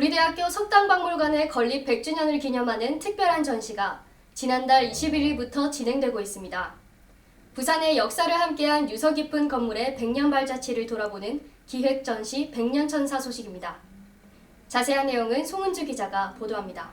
우리 대학교 석당박물관의 건립 100주년을 기념하는 특별한 전시가 지난달 21일부터 진행되고 있습니다. 부산의 역사를 함께한 유서 깊은 건물의 100년 발자취를 돌아보는 기획 전시 100년 천사 소식입니다. 자세한 내용은 송은주 기자가 보도합니다.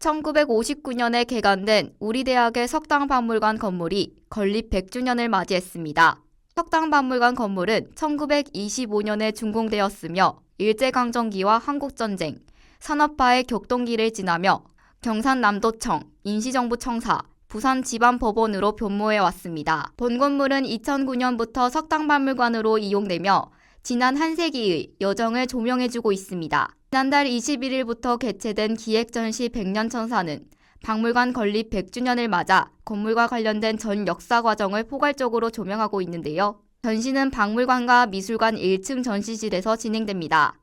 1959년에 개관된 우리 대학의 석당 박물관 건물이 건립 100주년을 맞이했습니다. 석당 박물관 건물은 1925년에 준공되었으며 일제강점기와 한국전쟁, 산업화의 격동기를 지나며 경산남도청, 임시정부청사, 부산 지방법원으로 변모해 왔습니다. 본 건물은 2009년부터 석당박물관으로 이용되며 지난 한 세기의 여정을 조명해주고 있습니다. 지난달 21일부터 개최된 기획전시 100년 천사는 박물관 건립 100주년을 맞아 건물과 관련된 전 역사 과정을 포괄적으로 조명하고 있는데요. 전시는 박물관과 미술관 1층 전시실에서 진행됩니다.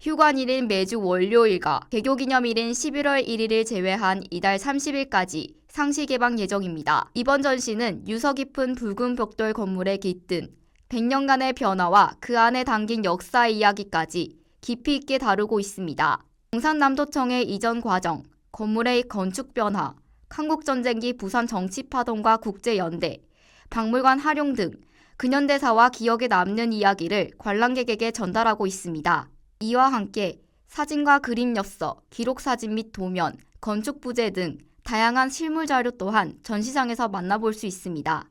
휴관일인 매주 월요일과 개교기념일인 11월 1일을 제외한 이달 30일까지 상시 개방 예정입니다. 이번 전시는 유서 깊은 붉은 벽돌 건물에 깃든 100년간의 변화와 그 안에 담긴 역사 이야기까지 깊이 있게 다루고 있습니다. 경산남도청의 이전 과정, 건물의 건축 변화, 한국전쟁기 부산 정치파동과 국제연대, 박물관 활용 등 근현대사와 기억에 남는 이야기를 관람객에게 전달하고 있습니다. 이와 함께 사진과 그림 엽서, 기록 사진 및 도면, 건축 부재 등 다양한 실물 자료 또한 전시장에서 만나볼 수 있습니다.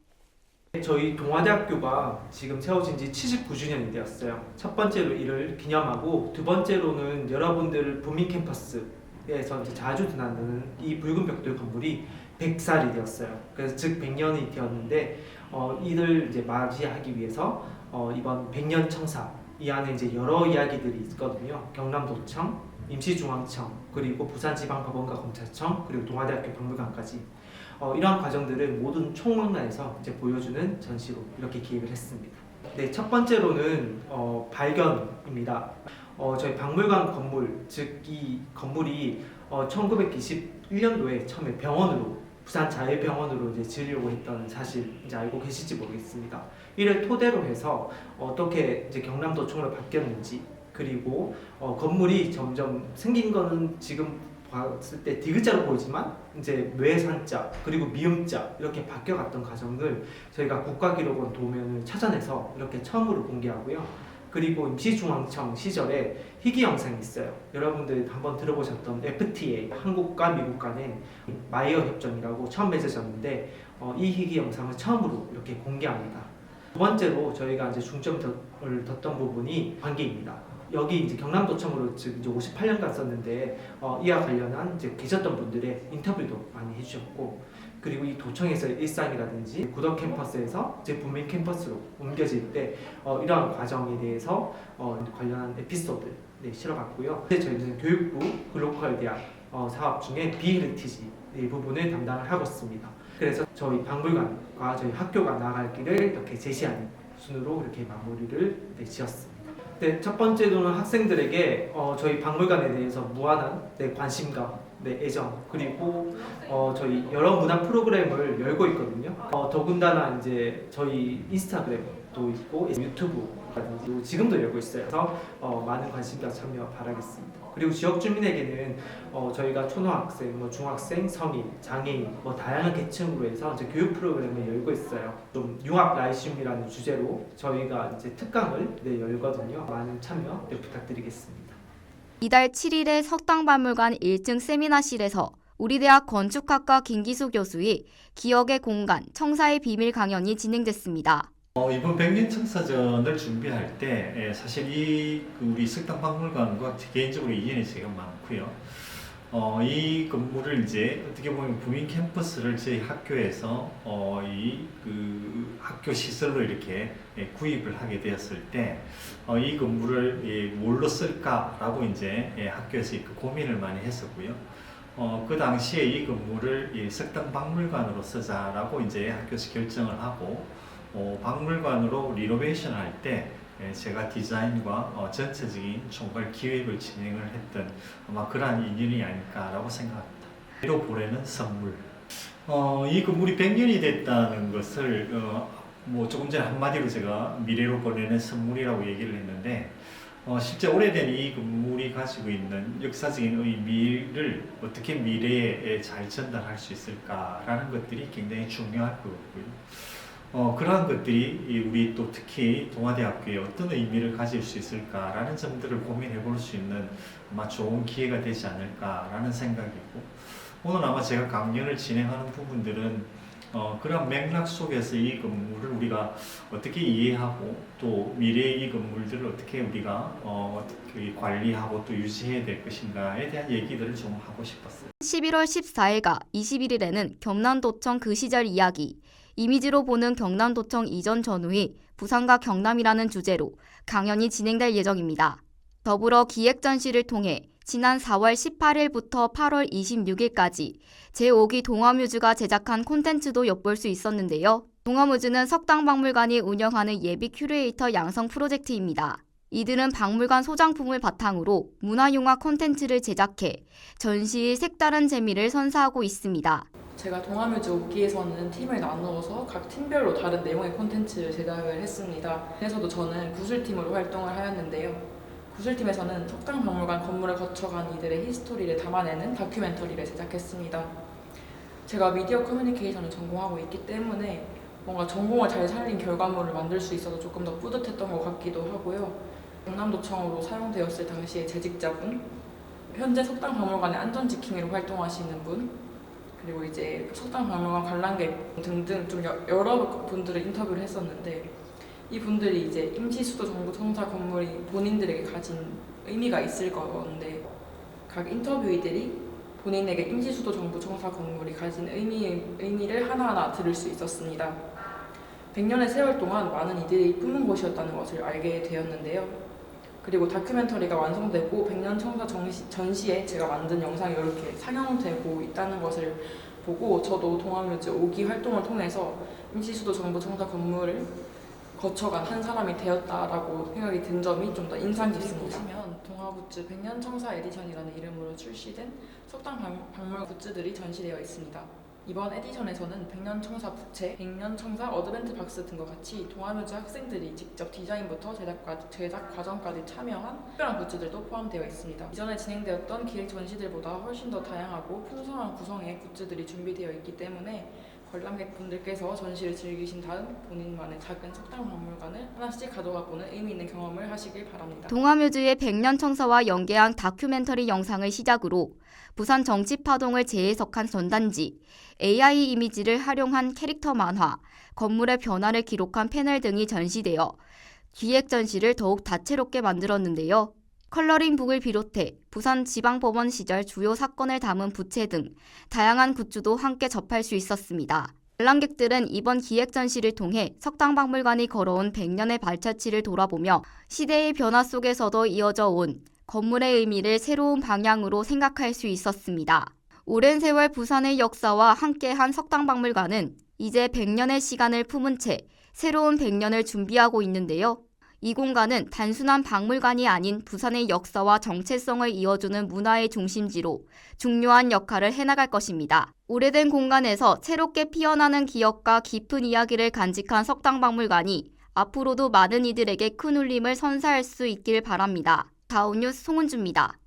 저희 동아대학교가 지금 세워진 지 79주년이 되었어요. 첫 번째로 이를 기념하고 두 번째로는 여러분들 부민 캠퍼스 에서 이제 자주 드나드는 이 붉은 벽돌 건물이 100살이 되었어요. 그래서 즉 100년이 되었는데 어, 이를 이제 맞이하기 위해서 어, 이번 100년 청사 이 안에 이제 여러 이야기들이 있거든요. 경남도청, 임시중앙청, 그리고 부산지방법원과 검찰청, 그리고 동아대학교 박물관까지 어, 이러한 과정들을 모든 총망라에서 이제 보여주는 전시로 이렇게 기획을 했습니다. 네, 첫 번째로는 어, 발견입니다. 어, 저희 박물관 건물, 즉 이 건물이 어, 1921년도에 처음에 병원으로 부산 자율병원으로 이제 지으려고 했던 사실 이제 알고 계실지 모르겠습니다. 이를 토대로 해서 어떻게 이제 경남도청으로 바뀌었는지 그리고 어, 건물이 점점 생긴 거는 지금 봤을 때 디귿자로 보이지만 이제 뇌산자 그리고 미음자 이렇게 바뀌어갔던 과정을 저희가 국가기록원 도면을 찾아내서 이렇게 처음으로 공개하고요. 그리고 임시중앙청 시절에 희귀 영상이 있어요. 여러분들 한번 들어보셨던 FTA 한국과 미국 간의 마이어 협정이라고 처음 맺어졌는데 어, 이 희귀 영상을 처음으로 이렇게 공개합니다. 두 번째로 저희가 이제 중점을 뒀던 부분이 관계입니다. 여기 이제 경남도청으로 지금 이제 58년간 썼는데 어, 이와 관련한 이제 계셨던 분들의 인터뷰도 많이 해주셨고 그리고 이 도청에서의 일상이라든지 구덕 캠퍼스에서 부민 캠퍼스로 옮겨질 때 어, 이러한 과정에 대해서 어, 관련한 에피소드 네, 실어봤고요. 저희는 교육부 글로컬 대학 어, 사업 중에 비헤리티지 이 부분을 담당을 하고 있습니다. 그래서 저희 박물관과 저희 학교가 나아갈 길을 이렇게 제시하는 순으로 이렇게 마무리를 네, 지었습니다. 네, 첫 번째로는 학생들에게 어, 저희 박물관에 대해서 무한한 네, 관심과 네, 애정 그리고 어, 저희 여러 문화 프로그램을 열고 있거든요. 어, 더군다나 이제 저희 인스타그램도 있고 유튜브라든지 지금도 열고 있어요. 그래서 어, 많은 관심과 참여 바라겠습니다. 그리고 지역 주민에게는 어, 저희가 초등학생, 뭐 중학생, 성인, 장애인, 뭐 다양한 계층으로 해서 이제 교육 프로그램을 열고 있어요. 좀 융합 라이슘이라는 주제로 저희가 이제 특강을 네, 열거든요. 많은 참여 네, 부탁드리겠습니다. 이달 7일에 석당박물관 1층 세미나실에서 우리 대학 건축학과 김기수 교수의 기억의 공간, 청사의 비밀 강연이 진행됐습니다. 어, 이번 백년 청사전을 준비할 때 예, 사실 이그 우리 석당박물관과 개인적으로 인연이 제가 많고요. 어, 이 건물을 이제 어떻게 보면 부민 캠퍼스를 저희 학교에서 어, 이그 학교 시설로 이렇게 예, 구입을 하게 되었을 때, 어, 이 건물을 예, 뭘로 쓸까라고 이제 예, 학교에서 그 고민을 많이 했었고요. 어, 그 당시에 이 건물을 이 석당 박물관으로 쓰자라고 이제 학교에서 결정을 하고, 어, 박물관으로 리노베이션 할때 예, 제가 디자인과 어, 전체적인 총괄 기획을 진행을 했던 아마 그러한 인연이 아닐까라고 생각합니다. 미래로 보내는 선물. 어, 이 건물이 100년이 됐다는 것을 어, 뭐 조금 전에 한마디로 제가 미래로 보내는 선물이라고 얘기를 했는데 어, 실제 오래된 이 건물이 가지고 있는 역사적인 의미를 어떻게 미래에 잘 전달할 수 있을까라는 것들이 굉장히 중요할 것 같고요. 어, 그러한 것들이 이 우리 또 특히 동아대학교에 어떤 의미를 가질 수 있을까라는 점들을 고민해 볼 수 있는 아마 좋은 기회가 되지 않을까라는 생각이고 오늘 아마 제가 강연을 진행하는 부분들은 어, 그런 맥락 속에서 이 건물을 우리가 어떻게 이해하고 또 미래의 이 건물들을 어떻게 우리가 어, 어떻게 관리하고 또 유지해야 될 것인가에 대한 얘기들을 좀 하고 싶었어요. 11월 14일과 21일에는 경남도청 그 시절 이야기, 이미지로 보는 경남도청 이전 전후의 부산과 경남이라는 주제로 강연이 진행될 예정입니다. 더불어 기획전시를 통해 지난 4월 18일부터 8월 26일까지 제5기 동아뮤즈가 제작한 콘텐츠도 엿볼 수 있었는데요. 동아뮤즈는 석당박물관이 운영하는 예비 큐레이터 양성 프로젝트입니다. 이들은 박물관 소장품을 바탕으로 문화융화 콘텐츠를 제작해 전시의 색다른 재미를 선사하고 있습니다. 제가 동아뮤즈 옥기에서는 팀을 나누어서 각 팀별로 다른 내용의 콘텐츠를 제작을 했습니다. 그래서도 저는 구슬팀으로 활동을 하였는데요. 구슬팀에서는 석당 박물관 건물을 거쳐간 이들의 히스토리를 담아내는 다큐멘터리를 제작했습니다. 제가 미디어 커뮤니케이션을 전공하고 있기 때문에 뭔가 전공을 잘 살린 결과물을 만들 수 있어서 조금 더 뿌듯했던 것 같기도 하고요. 경남도청으로 사용되었을 당시의 재직자분, 현재 석당 박물관의 안전지킴이로 활동하시는 분, 그리고 이제 석당 박물관 관람객 등등 좀 여- 여러 분들을 인터뷰를 했었는데 이 분들이 이제 임시 수도 정부 청사 건물이 본인들에게 가진 의미가 있을 건데 각 인터뷰이들이 본인에게 임시 수도 정부 청사 건물이 가진 의미, 의미를 하나하나 들을 수 있었습니다. 100년의 세월 동안 많은 이들이 품은 곳이었다는 것을 알게 되었는데요. 그리고 다큐멘터리가 완성되고 100년 청사 정시, 전시에 제가 만든 영상이 이렇게 상영되고 있다는 것을 보고 저도 동아뮤즈 5기 활동을 통해서 임시수도 정부 청사 건물을 거쳐간 한 사람이 되었다라고 생각이 든 점이 좀 더 인상 깊습니다. 보시면 동아굿즈 100년 청사 에디션이라는 이름으로 출시된 석당 박- 박물 굿즈들이 전시되어 있습니다. 이번 에디션에서는 100년 청사 부채, 100년 청사 어드벤트 박스 등과 같이 동아뮤즈 학생들이 직접 디자인부터 제작과, 제작 과정까지 참여한 특별한 굿즈들도 포함되어 있습니다. 이전에 진행되었던 기획 전시들보다 훨씬 더 다양하고 풍성한 구성의 굿즈들이 준비되어 있기 때문에 관람객 분들께서 전시를 즐기신 다음 본인만의 작은 석당 박물관을 하나씩 가져가 보는 의미 있는 경험을 하시길 바랍니다. 동아뮤즈의 100년 청사와 연계한 다큐멘터리 영상을 시작으로 부산 정치 파동을 재해석한 전단지, AI 이미지를 활용한 캐릭터 만화, 건물의 변화를 기록한 패널 등이 전시되어 기획 전시를 더욱 다채롭게 만들었는데요. 컬러링북을 비롯해 부산 지방법원 시절 주요 사건을 담은 부채 등 다양한 굿즈도 함께 접할 수 있었습니다. 관람객들은 이번 기획 전시를 통해 석당박물관이 걸어온 100년의 발자취를 돌아보며 시대의 변화 속에서도 이어져 온 건물의 의미를 새로운 방향으로 생각할 수 있었습니다. 오랜 세월 부산의 역사와 함께한 석당박물관은 이제 100년의 시간을 품은 채 새로운 100년을 준비하고 있는데요. 이 공간은 단순한 박물관이 아닌 부산의 역사와 정체성을 이어주는 문화의 중심지로 중요한 역할을 해나갈 것입니다. 오래된 공간에서 새롭게 피어나는 기억과 깊은 이야기를 간직한 석당박물관이 앞으로도 많은 이들에게 큰 울림을 선사할 수 있길 바랍니다. 다운뉴스 송은주입니다.